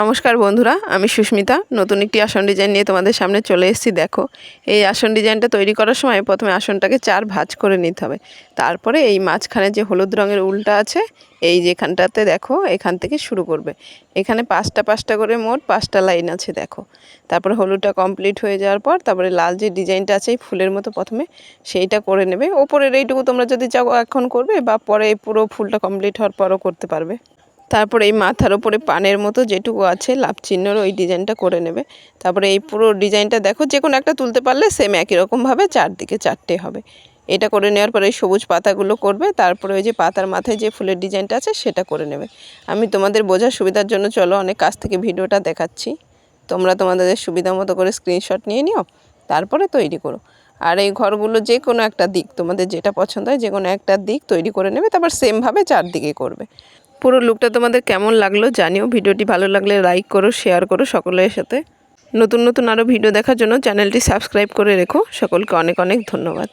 নমস্কার বন্ধুরা, আমি সুস্মিতা। নতুন একটি আসন ডিজাইন নিয়ে তোমাদের সামনে চলে এসেছি, দেখো। এই আসন ডিজাইনটা তৈরি করার সময় প্রথমে আসনটাকে চার ভাঁজ করে নিতে হবে। তারপরে এই মাঝখানে যে হলুদ রঙের উলটা আছে, এই যেখানটাতে দেখো, এখান থেকে শুরু করবে। এখানে পাঁচটা পাঁচটা করে মোট পাঁচটা লাইন আছে, দেখো। তারপরে হলুদটা কমপ্লিট হয়ে যাওয়ার পর, তারপরে লাল যে ডিজাইনটা আছে, এই ফুলের মতো প্রথমে সেইটা করে নেবে। ওপরের এইটুকু তোমরা যদি চাও এখন করবে, বা পরে পুরো ফুলটা কমপ্লিট হওয়ার পরও করতে পারবে। তারপরে এই মাথার ওপরে পানের মতো যেটুকু আছে লাভ চিহ্নর ওই ডিজাইনটা করে নেবে। তারপরে এই পুরো ডিজাইনটা দেখো যে কোনো একটা তুলতে পারলে সেম একই রকমভাবে চারদিকে চারটে হবে। এটা করে নেওয়ার পরে সবুজ পাতাগুলো করবে, তারপরে ওই যে পাতার মাথায় যে ফুলের ডিজাইনটা আছে সেটা করে নেবে। আমি তোমাদের বোঝার সুবিধার জন্য চলো অনেক কাছ থেকে ভিডিওটা দেখাচ্ছি। তোমরা তোমাদের সুবিধা মতো করে স্ক্রিনশট নিয়ে নিও, তারপরে তৈরি করো। আর এই ঘরগুলো যে কোনো একটা দিক, তোমাদের যেটা পছন্দ হয় যে কোনো একটা দিক তৈরি করে নেবে, তারপর সেমভাবে চারদিকে করবে। পুরো লুকটা তোমাদের কেমন লাগল জানিও। ভিডিওটি ভালো লাগলে লাইক করো শেয়ার করো সকলের সাথে। নতুন নতুন আরও ভিডিও দেখার জন্য চ্যানেলটি সাবস্ক্রাইব করে রেখো। সকলকে অনেক অনেক ধন্যবাদ।